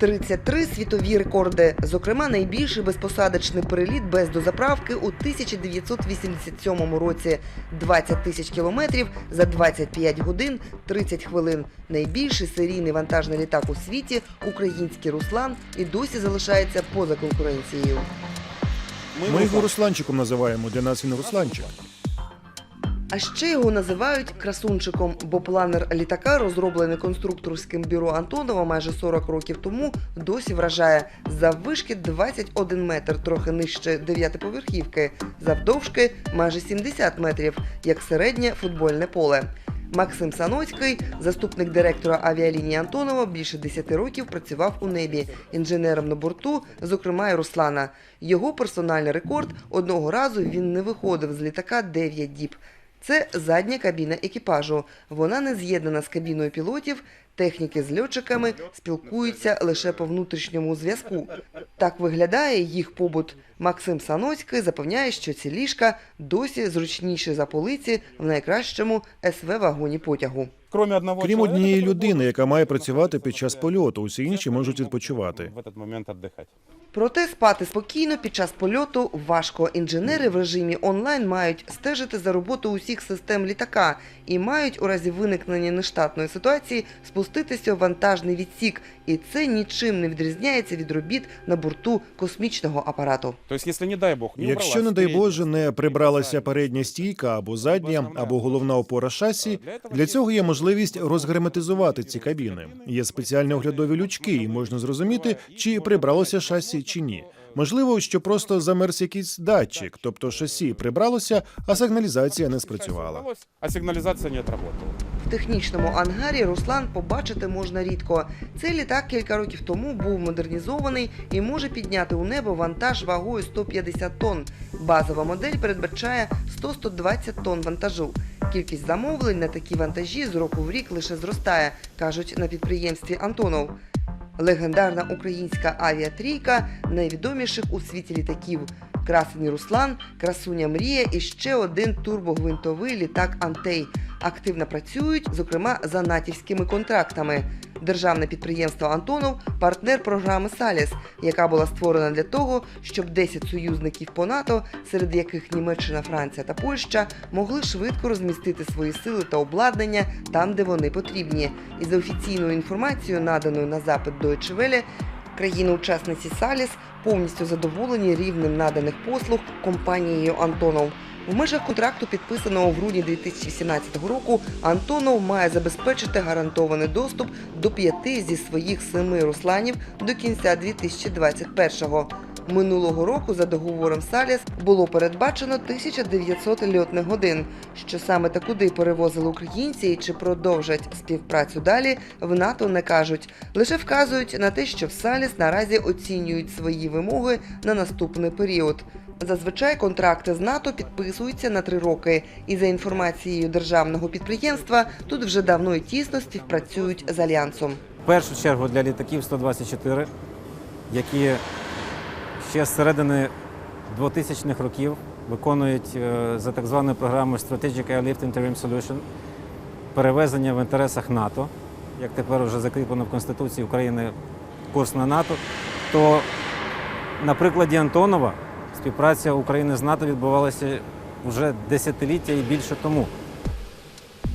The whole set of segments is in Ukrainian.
33 світові рекорди, зокрема найбільший безпосадочний переліт без дозаправки у 1987 році 20 тисяч кілометрів за 25 годин 30 хвилин. Найбільший серійний вантажний літак у світі український Руслан і досі залишається поза конкуренцією. Ми його Русланчиком називаємо. Для нас він Русланчик. А ще його називають красунчиком, бо планер літака, розроблений конструкторським бюро Антонова майже 40 років тому, досі вражає заввишки 21 метр, трохи нижче дев'ятиповерхівки, завдовжки майже 70 метрів, як середнє футбольне поле. Максим Саноцький, заступник директора авіалінії Антонова, більше 10 років працював у небі інженером на борту, зокрема і Руслана. Його персональний рекорд одного разу він не виходив з літака 9 діб. Це задня кабіна екіпажу. Вона не з'єднана з кабіною пілотів. Техніки з льотчиками спілкуються лише по внутрішньому зв'язку. Так виглядає їх побут. Максим Саноцький запевняє, що ці ліжка досі зручніші за полиці в найкращому СВ вагоні потягу. Кроме одного Крім однієї людини, яка має працювати під час польоту, усі інші можуть відпочивати. В. Проте спати спокійно під час польоту важко. Інженери в режимі онлайн мають стежити за роботою усіх систем літака і мають у разі виникнення нештатної ситуації спуститися у вантажний відсік. І це нічим не відрізняється від робіт на борту космічного апарату. То есть, если не дай бог, Якщо, не дай Боже, не прибралася передня стійка або задня, або головна опора шасі, для цього є можливість розгерметизувати ці кабіни. Є спеціальні оглядові лючки, і можна зрозуміти, чи прибралося шасі чи ні. Можливо, що просто замерз якийсь датчик, тобто шасі прибралося, а сигналізація не спрацювала. а сигнализация не отработала. В технічному ангарі Руслан побачити можна рідко. Цей літак кілька років тому був модернізований і може підняти у небо вантаж вагою 150 тонн. Базова модель передбачає 100-120 тонн вантажу. Кількість замовлень на такі вантажі з року в рік лише зростає, кажуть на підприємстві Антонов. Легендарна українська авіатрійка найвідоміших у світі літаків. Красень Руслан, красуня Мрія і ще один турбогвинтовий літак Антей. Активно працюють, зокрема, за натівськими контрактами. Державне підприємство Антонов партнер програми Саліс, яка була створена для того, щоб 10 союзників по НАТО, серед яких Німеччина, Франція та Польща, могли швидко розмістити свої сили та обладнання там, де вони потрібні. І за офіційною інформацією, наданою на запит до Welle, країни-учасниці Саліс повністю задоволені рівнем наданих послуг компанією Антонов. В межах контракту, підписаного в грудні 2017 року, Антонов має забезпечити гарантований доступ до п'яти зі своїх семи русланів до кінця 2021-го. Минулого року за договором Саліс було передбачено 1900 льотних годин. Що саме та куди перевозили українці і чи продовжать співпрацю далі, в НАТО не кажуть. Лише вказують на те, що в Саліс наразі оцінюють свої вимоги на наступний період. Зазвичай контракти з НАТО підписуються на три роки, і за інформацією державного підприємства тут вже давно і тісно співпрацюють з альянсом. В першу чергу для літаків 124, які ще з середини 2000-х років виконують е, за так званою програмою Strategic Airlift Interim Solution перевезення в інтересах НАТО, як тепер вже закріплено в Конституції України курс на НАТО, то на прикладі Антонова співпраця України з НАТО відбувалася вже десятиліття і більше тому.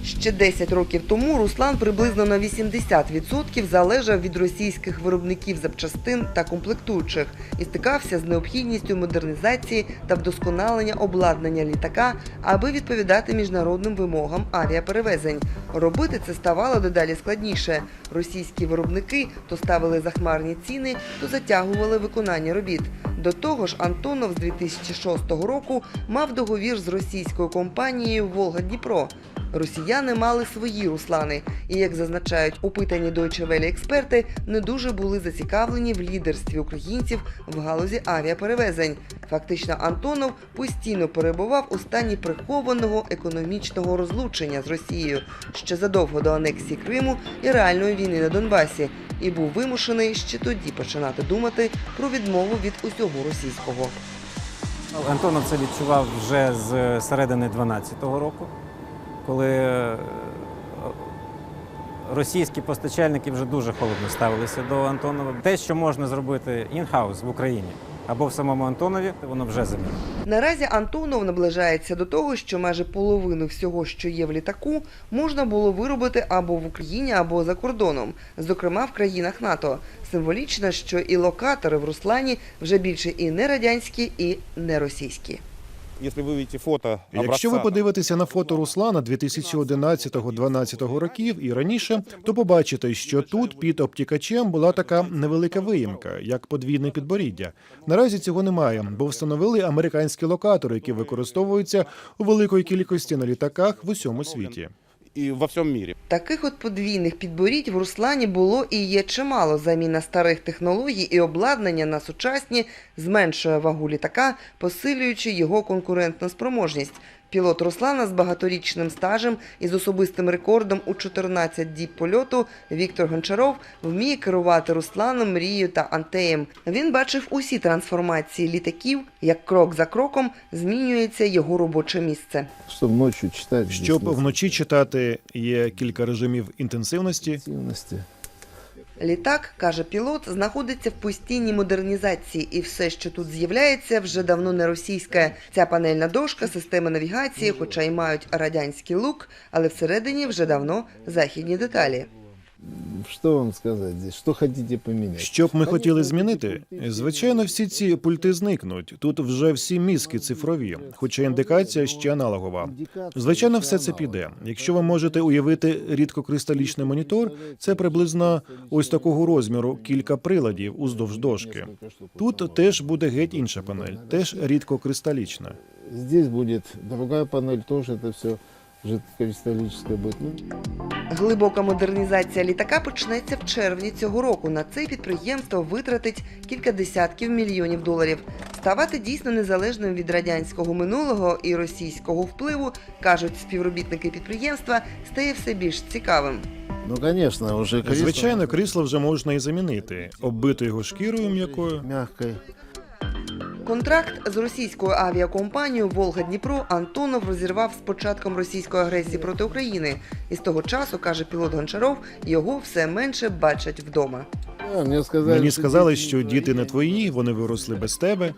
Ще 10 років тому Руслан приблизно на 80% залежав від російських виробників запчастин та комплектуючих і стикався з необхідністю модернізації та вдосконалення обладнання літака, аби відповідати міжнародним вимогам авіаперевезень. Робити це ставало дедалі складніше. Російські виробники то ставили захмарні ціни, то затягували виконання робіт. До того ж, Антонов з 2006 року мав договір з російською компанією Волга Дніпро. Росіяни мали свої руслани, і як зазначають опитані Deutsche Welle експерти, не дуже були зацікавлені в лідерстві українців в галузі авіаперевезень. Фактично, Антонов постійно перебував у стані прихованого економічного розлучення з Росією ще задовго до анексії Криму і реальної війни на Донбасі, і був вимушений ще тоді починати думати про відмову від усього російського. Антонов це відчував вже з середини 2012 року, коли е, російські постачальники вже дуже холодно ставилися до Антонова. Те, що можна зробити інхаус в Україні або в самому Антонові, воно вже замінено. Наразі Антонов наближається до того, що майже половину всього, що є в літаку, можна було виробити або в Україні, або за кордоном, зокрема в країнах НАТО. Символічно, що і локатори в Руслані вже більше і не радянські, і не російські. Якщо ви подивитеся на фото Руслана 2011-2012 років і раніше, то побачите, що тут під обтікачем була така невелика виїмка, як подвійне підборіддя. Наразі цього немає, бо встановили американські локатори, які використовуються у великої кількості на літаках в усьому світі. И во всем мире. Таких от подвійних підборідь в Руслані було і є чимало. Заміна старих технологій і обладнання на сучасні зменшує вагу літака, посилюючи його конкурентну спроможність. Пілот Руслана з багаторічним стажем і з особистим рекордом у 14 діб польоту Віктор Гончаров вміє керувати Русланом, мрією та антеєм. Він бачив усі трансформації літаків, як крок за кроком змінюється його робоче місце. Щоб вночі читати, є кілька режимів інтенсивності. Літак, каже пілот, знаходиться в постійній модернізації, і все, що тут з'являється, вже давно не російське. Ця панельна дошка, система навігації, хоча й мають радянський лук, але всередині вже давно західні деталі. Что вам сказать здесь? Что хотите поменять? Що б ми хотіли змінити? Звичайно, всі ці пульти зникнуть. Тут вже всі мізки цифрові, хоча індикація ще аналогова. Звичайно, все це піде. Якщо ви можете уявити рідкокристалічний монітор, це приблизно ось такого розміру кілька приладів уздовж дошки. Тут теж буде геть інша панель, теж рідкокристалічна. Здесь будет другая панель, тоже это все жидкокристаллическое будет. Ну, Глибока модернізація літака почнеться в червні цього року. На це підприємство витратить кілька десятків мільйонів доларів. Ставати дійсно незалежним від радянського минулого і російського впливу, кажуть співробітники підприємства, стає все більш цікавим. ну, конечно, уже кресло Звичайно, крісло вже можна і замінити, оббити його шкірою м'якою. мягкой. Контракт з російською авіакомпанією Волга Дніпро Антонов розірвав з початком російської агресії проти України. І з того часу, каже пілот Гончаров, його все менше бачать вдома. Мені сказали, що діти не твої, вони виросли без тебе.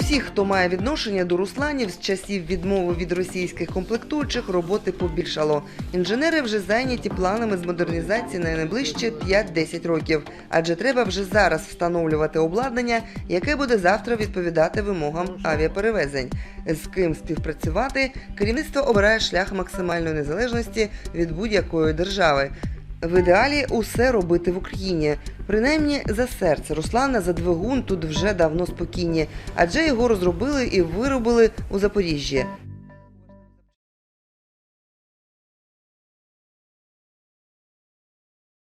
Всіх, хто має відношення до Русланів з часів відмови від російських комплектуючих, роботи побільшало. Інженери вже зайняті планами з модернізації на найближче 5-10 років, адже треба вже зараз встановлювати обладнання, яке буде завтра відповідати вимогам авіаперевезень. З ким співпрацювати, керівництво обирає шлях максимальної незалежності від будь-якої держави. В ідеалі усе робити в Україні. Принаймні за серце Руслана за двигун тут вже давно спокійні, адже його розробили і виробили у Запоріжжі.